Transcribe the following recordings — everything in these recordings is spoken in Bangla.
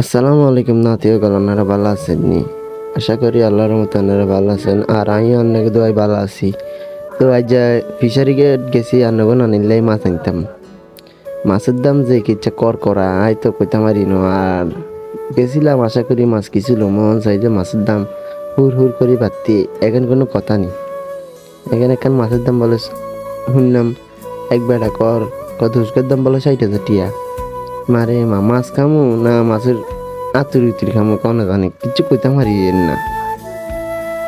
আসসালামু আলাইকুম নাতিও গেল আপনারা ভালো আছেন নি? আশা করি আল্লাহর মতো আপনারা ভালো আছেন, আর আমি অনেক দোয়াই ভালো আছি। তো আজ যা ফিশারি গেট গেছি, আর নগো না নিলেই মাছ আনতাম। মাছের দাম যে কিচ্ছা কর করা, আই তো কইতাম না, আর গেছিলাম, আশা করি মাছ কিছু মন চাই যে মাছের দাম হুর হুর করে বাড়তি, এখন কোনো কথা নেই। এখানে একখান মাছের দাম বলে শুনলাম, এক বেড়া কর কত দাম বলে ষাট হাজার টিয়া। মারে মা মাছ খামু? না, মাছের আতুরি উতুরি খামু, কোনো জানি কিছু কইতাম পারি না।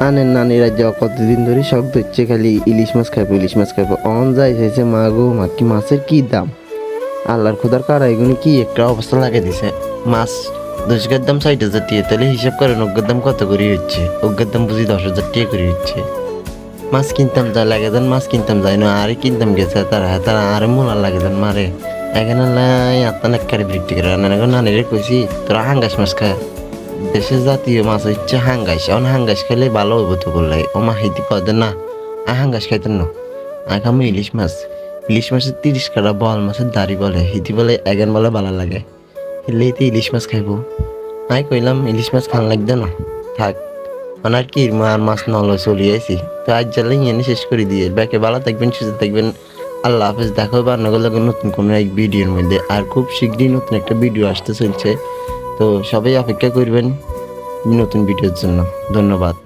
আনেন নানি রাজ্য কতদিন ধরে শখ ধরছে খালি ইলিশ মাছ খাইবো, ইলিশ মাছ খাইবো। অন যাই চাইছে মা গো, মা, কি মাছের কি দাম? আল্লাহর খোদার কারা এগুলো কি একটা অবস্থা লাগে দিছে। মাছ দশকের দাম ষাট হাজার টিয়া, তাহলে হিসাব করেন অজ্ঞের দাম কত করে হচ্ছে? অজ্ঞের দাম বুঝি দশ হাজার টিয়ে করে হচ্ছে। মাছ কিনতাম যা লাগে দেন, মাছ কিনতাম যাই না, আরে কিনতাম গেছে, তারা তারা আরে মোলা লাগে দেন, মারে। এখানে লাই আত্মা নাকারে বৃত্তি করে। না নানিরে কইছি, তোরা হাঙ্গাস মাছ খা। দেশের জাতীয় মাছ হচ্ছে হাঙ্গাস অন হাঙ্গাস খেলে ভালো হইব তো বললাই ও মা হিতি কদের না, আ হাঙ্গাস খাইতেন না। আই খামো ইলিশ মাছ। ইলিশ মাছের তিরিশ কাটা বল মাছের দাড়ি বলে। হিতি বলে, এগান বলে ভালো লাগে। হেলেইতে ইলিশ মাছ খাইবো। আই কইলাম, ইলিশ মাছ খান লাগবে না। থাক। ওনার কি আর মাছ নল চলে আইছি। তো আজ জ্বালে এনে শেষ করে দিয়ে। ব্যাকে ভালো থাকবেন, সুস্থ থাকবেন। আল্লাহ হাফেজ, দেখা হবে আর নগর লাগে নতুন কোনো এক ভিডিওর মধ্যে। আর খুব শীঘ্রই নতুন একটা ভিডিও আসতে চলছে। তো সবাই অপেক্ষা করবেন নতুন ভিডিওর জন্য। ধন্যবাদ।